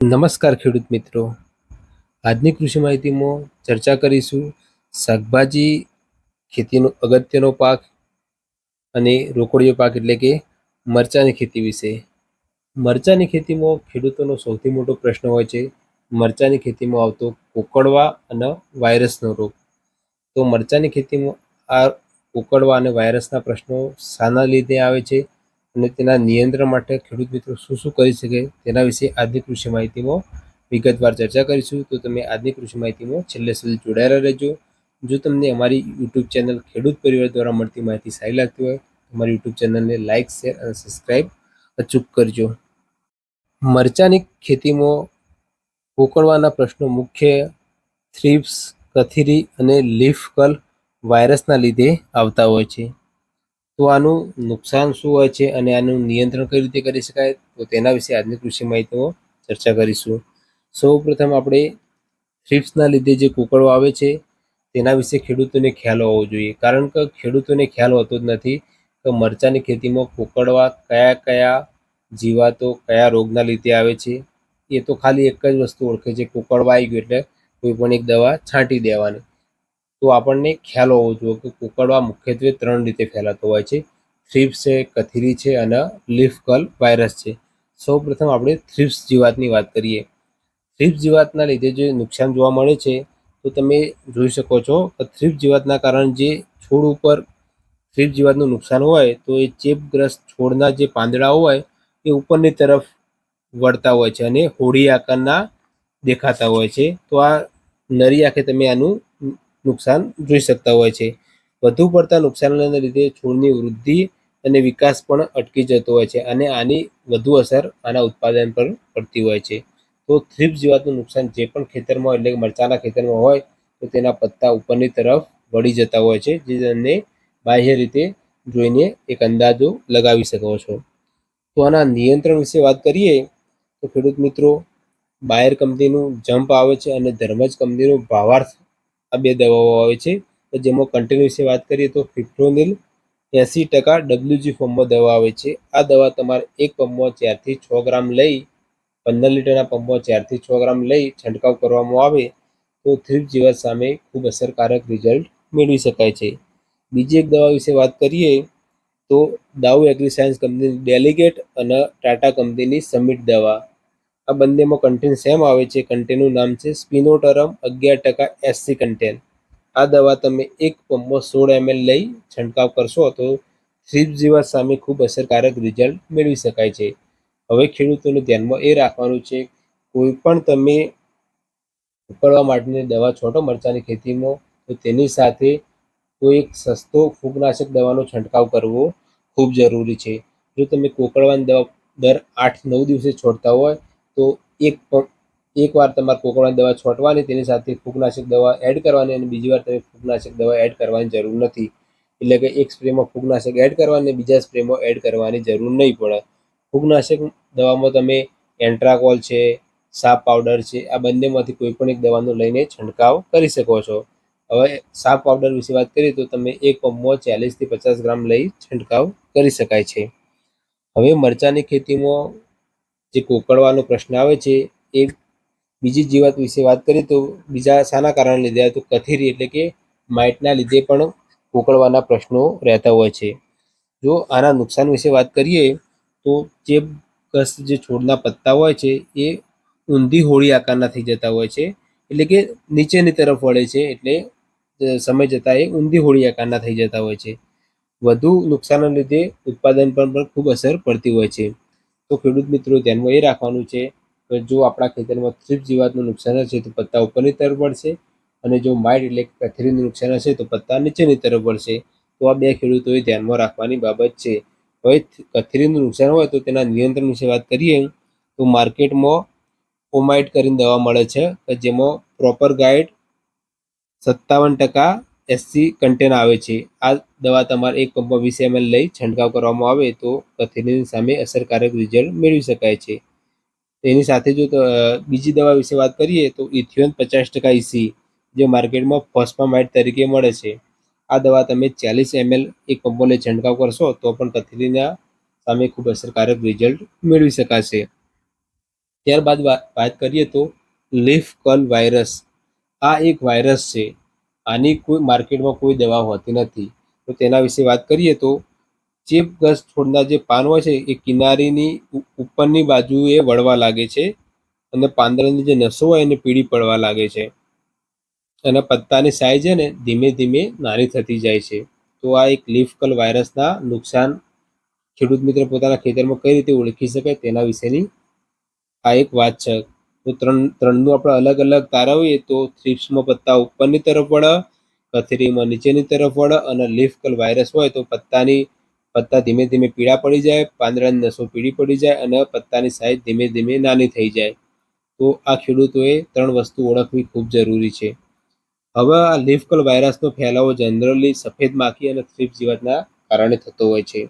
નમસ્કાર ખેડૂત મિત્રો. આજની કૃષિ માહિતીમાં ચર્ચા કરીશું શાકભાજી ખેતીનો અગત્યનો પાક અને રોકડીયો પાક એટલે કે મરચાંની ખેતી વિશે. મરચાંની ખેતીમાં ખેડૂતોનો સૌથી મોટો પ્રશ્ન હોય છે, મરચાંની ખેતીમાં આવતો કોકડવા અને વાયરસનો રોગ. તો મરચાંની ખેતીમાં આ કોકડવા અને વાયરસના પ્રશ્નો શાના લીધે આવે છે. અને તેના નિયંત્રણ માટે ખેડૂત મિત્રો શું શું કરી શકે તેના વિશે આજની કૃષિ માહિતીમાં વિગતવાર ચર્ચા કરીશું. તો તમે આજની કૃષિ માહિતીમાં છેલ્લે સુધી જોડાયેલા રહેજો. જો તમને અમારી યુટ્યુબ ચેનલ ખેડૂત પરિવાર દ્વારા મળતી માહિતી સારી લાગતી હોય અમારી યુટ્યુબ ચેનલને લાઇક શેર અને સબસ્ક્રાઈબ અચૂક કરજો. મરચાની ખેતીમાં કોકડવાના પ્રશ્નો મુખ્ય થ્રીપ્સ, કથીરી અને લીફ કલ વાયરસના લીધે આવતા હોય છે. તો આનું નુકસાન શું હોય છે અને આનું નિયંત્રણ કઈ રીતે કરી શકાય, તો તેના વિશે આજની કૃષિ માહિતીમાં ચર્ચા કરીશું. સૌ પ્રથમ આપણે થ્રિપ્સના લીધે જે કુકડો આવે છે, તેના વિશે ખેડૂતોને ખ્યાલ હોવો જોઈએ. કારણ કે ખેડૂતોને ખ્યાલ હોતો જ નથી કે મરચાની ખેતીમાં કુકડવા કયા કયા જીવાતો કયા રોગના લીધે આવે છે. એ તો ખાલી એક જ વસ્તુ ઓળખે છે કુકડવા આવી ગયું એટલે કોઈ પણ એક દવા છાંટી દેવાની. તો આપણને ખ્યાલ હોવો જોઈએ કે કુકડવા મુખ્યત્વે ત્રણ રીતે ફેલાતો હોય છે. થ્રિપ્સ છે, કથીરી છે અને લીફ વાયરસ છે. સૌ પ્રથમ આપણે થ્રિપ્સ જીવાતની વાત કરીએ. થ્રિપ્સ જીવાતના લીધે જે નુકસાન જોવા મળે છે, તો તમે જોઈ શકો છો કે થ્રિપ્સ જીવાતના કારણે જે છોડ ઉપર થ્રિપ્સ જીવાતનું નુકસાન હોય, તો એ ચેપગ્રસ્ત છોડના જે પાંદડા હોય, એ ઉપરની તરફ વળતા હોય છે અને હોડી આકારના દેખાતા હોય છે. તો આ નરી આંખે તમે આનું નુકસાન જોઈ શકતા હોય છે. વધુ પડતા નુકસાનને લીધે છોડની વૃદ્ધિ અને વિકાસ પણ અટકી જતો હોય છે અને આની વધુ અસર આના ઉત્પાદન પર પડતી હોય છે. તો થ્રીપ્સ જીવાતનું નુકસાન જે પણ ખેતરમાં એટલે કે મરચાના ખેતરમાં હોય, તો તેના પત્તા ઉપરની તરફ વળી જતા હોય છે, જે તમને બાહ્ય રીતે જોઈને એક અંદાજો લગાવી શકો છો. તો આના નિયંત્રણ વિશે વાત કરીએ, તો ખેડૂત મિત્રો, બાયર કંપનીનું જમ્પ આવે છે અને ધર્મજ કંપનીનું ભાવાર્થ આ બે દવાઓ આવે છે. જેમાં કન્ટેન વિશે વાત કરીએ તો ફિફ્રોનિલ એંસી ટકા ડબલ્યુજી ફોર્મમાં દવા આવે છે. આ દવા તમારે એક પંપમાં ચારથી છ ગ્રામ લઈ, પંદર લીટરના પંપમાં ચારથી છ ગ્રામ લઈ છંટકાવ કરવામાં આવે તો થ્રીપ જીવાત સામે ખૂબ અસરકારક રિઝલ્ટ મેળવી શકાય છે. બીજી એક દવા વિશે વાત કરીએ તો દાઉ એગ્રીસાયન્સ કંપનીની ડેલિગેટ અને ટાટા કંપનીની સમિટ દવા. આ બંનેમાં કન્ટેન સેમ આવે છે. કન્ટેનનું નામ છે સ્પિનોટરમ અગિયાર ટકા એસસી કન્ટેન આ દવા તમે એક પંપમાં સોળ એમએલ લઈ છંટકાવ કરશો તો થ્રીપ જીવા સામે ખૂબ અસરકારક રિઝલ્ટ મેળવી શકાય છે. હવે ખેડૂતોને ધ્યાનમાં એ રાખવાનું છે, કોઈ પણ તમે ઉકળવા માટેની દવા છોટો મરચાની ખેતીમાં, તો તેની સાથે કોઈ એક સસ્તો ફૂગનાશક દવાનો છંટકાવ કરવો ખૂબ જરૂરી છે. જો તમે કોકળવાની દવા દર આઠ નવ દિવસે છોડતા હોય તો એક એકવાર તમારે કોકડવાની દવા છોટવાની, તેની સાથે ફૂગનાશક દવા એડ કરવાની અને બીજી વાર તમે ફૂગનાશક દવા એડ કરવાની જરૂર નથી. એટલે કે એક સ્પ્રેમાં ફૂગનાશક એડ કરવાની બીજા સ્પ્રેમાં એડ કરવાની જરૂર નહીં પડે. ફૂગનાશક દવામાં તમે એન્ટ્રાકોલ છે, સાપ પાવડર છે, આ બંનેમાંથી કોઈ પણ એક દવાનો લઈને છંટકાવ કરી શકો છો. હવે સાપ પાવડર વિશે વાત કરીએ તો તમે એક પંપમાં ચાલીસથી પચાસ ગ્રામ લઈ છંટકાવ કરી શકાય છે. હવે મરચાંની ખેતીમાં જે કોકળવાનો પ્રશ્ન આવે છે, એ બીજી જીવાત વિશે વાત કરીએ તો બીજા શાના કારણે લીધે તો કથેરી એટલે કે માઇટના લીધે પણ કોકળવાના પ્રશ્નો રહેતા હોય છે. જો આના નુકસાન વિશે વાત કરીએ, તો જે ચેપગ્રસ્ત જે છોડના પત્તા હોય છે, એ ઊંધી હોળી આકારના થઈ જતા હોય છે, એટલે કે નીચેની તરફ વળે છે, એટલે સમય જતાં એ ઊંધી હોળી આકારના થઈ જતા હોય છે. વધુ નુકસાનના લીધે ઉત્પાદન પર પણ ખૂબ અસર પડતી હોય છે. તો ખેડૂત મિત્રો, ધ્યાનમાં એ રાખવાનું છે કે જો આપણા ખેતરમાં થ્રીપ જીવાતનું નુકસાન હશે તો પત્તા ઉપરની તરફ પડશે અને જો માઇટ એટલે કથરીનું નુકસાન હશે તો પત્તા નીચેની તરફ પડશે તો આ બે ખેડૂતોએ ધ્યાનમાં રાખવાની બાબત છે. હવે કથેરીનું નુકસાન હોય તો તેના નિયંત્રણ વિશે વાત કરીએ. તો માર્કેટમાં ઓમાઇટ કરીને દવા મળે છે કે જેમાં પ્રોપર ગાઈડ સત્તાવન ટકા એસસી કન્ટેન આવે છે. આ દવા તમારે એક પંપમાં વીસ એમએલ લઈ છંટકાવ કરવામાં આવે તો કથેરીની સામે અસરકારક રિઝલ્ટ મેળવી શકાય છે. એની સાથે જો બીજી દવા વિશે વાત કરીએ તો ઇથિયોન પચાસ ટકા ઇસી જે માર્કેટમાં ફોસ્ફામાઇડ તરીકે મળે છે. આ દવા તમે ચાલીસ એમએલ એક પંપોને છંટકાવ કરશો તો પણ કથેરીના સામે ખૂબ અસરકારક રિઝલ્ટ મેળવી શકાશે. ત્યારબાદ વાત કરીએ તો લીફ કર્લ વાયરસ આ એક વાયરસ છે. આની કોઈ માર્કેટમાં કોઈ દવા હોતી નથી. તો તેના વિશે વાત કરીએ તો ચેપગ્રસ્ત છોડના જે પાન હોય છે, એ કિનારીની ઉપરની બાજુએ વળવા લાગે છે અને પાંદડાની જે નસો હોય એને પીળી પડવા લાગે છે. અને પત્તાની સાઈઝ છે ને ધીમે ધીમે નાની થતી જાય છે. તો આ એક લીફ કર્લ વાયરસના નુકસાન ખેડૂત મિત્ર પોતાના ખેતરમાં કઈ રીતે ઓળખી શકાય તેના વિશેની આ એક વાત છે. તો ત્રણ, ત્રણનું આપણે અલગ અલગ તારવીએ તો થ્રીપ્સમાં પત્તા ઉપરની તરફ વળે, કથેરીમાં નીચેની તરફ વળે અને લીફ કર્લ વાયરસ હોય તો પત્તાની, પત્તા ધીમે ધીમે પીળા પડી જાય, પાંદડાની નસો પીળી પડી જાય અને પત્તાની સાઈઝ ધીમે ધીમે નાની થઈ જાય. તો આ ખેડૂતોએ ત્રણ વસ્તુ ઓળખવી ખૂબ જરૂરી છે. હવે આ લીફ કર્લ વાયરસનો ફેલાવો જનરલી સફેદ માખી અને થ્રીપ્સ જીવાતના કારણે થતો હોય છે.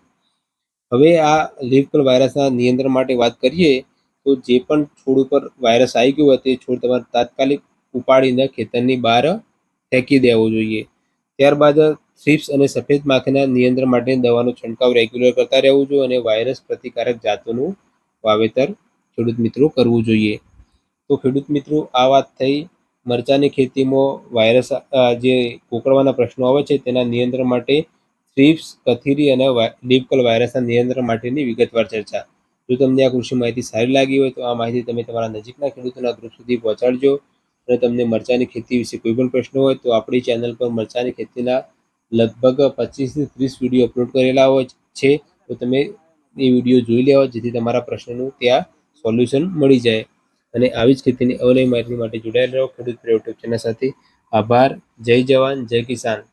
હવે આ લીફ કર્લ વાયરસના નિયંત્રણ માટે વાત કરીએ તો જે પણ છોડ ઉપર વાયરસ આવી ગયો હોય તે છોડ તમારે તાત્કાલિક ઉપાડીને ખેતરની બહાર ફેંકી દેવો જોઈએ. ત્યારબાદ થ્રિપ્સ અને સફેદ માખીના નિયંત્રણ માટે દવાનો છંટકાવ રેગ્યુલર કરતા રહેવું જોઈએ અને વાયરસ પ્રતિકારક જાતોનું વાવેતર ખેડૂત મિત્રો કરવું જોઈએ. તો ખેડૂત મિત્રો, આ વાત થઈ. મરચાની ખેતીમાં વાયરસ જે કોકળવાના પ્રશ્નો આવે છે તેના નિયંત્રણ માટે થ્રિપ્સ કથીરી અને લીફ કર્લ વાયરસના નિયંત્રણ માટેની વિગતવાર ચર્ચા. જો તમને આ કૃષિ માહિતી સારી લાગી હોય તો આ માહિતી તમે તમારા નજીકના ખેડૂતોના ગ્રુપ સુધી પહોંચાડજો. અને તમને મરચાની ખેતી વિશે કોઈ પણ પ્રશ્ન હોય તો આપણી ચેનલ પર મરચાની ખેતીના લગભગ પચીસથી ત્રીસ વીડિયો અપલોડ કરેલા હોય છે. તો તમે એ વીડિયો જોઈ લેવા જેથી તમારા પ્રશ્નનું ત્યાં સોલ્યુશન મળી જાય. અને આવી જ ખેતીની અવનવી માહિતી માટે જોડાયેલા રહો ખેડૂત યુટ્યુબ ચેનલ સાથે. આભાર. જય જવાન. જય કિસાન.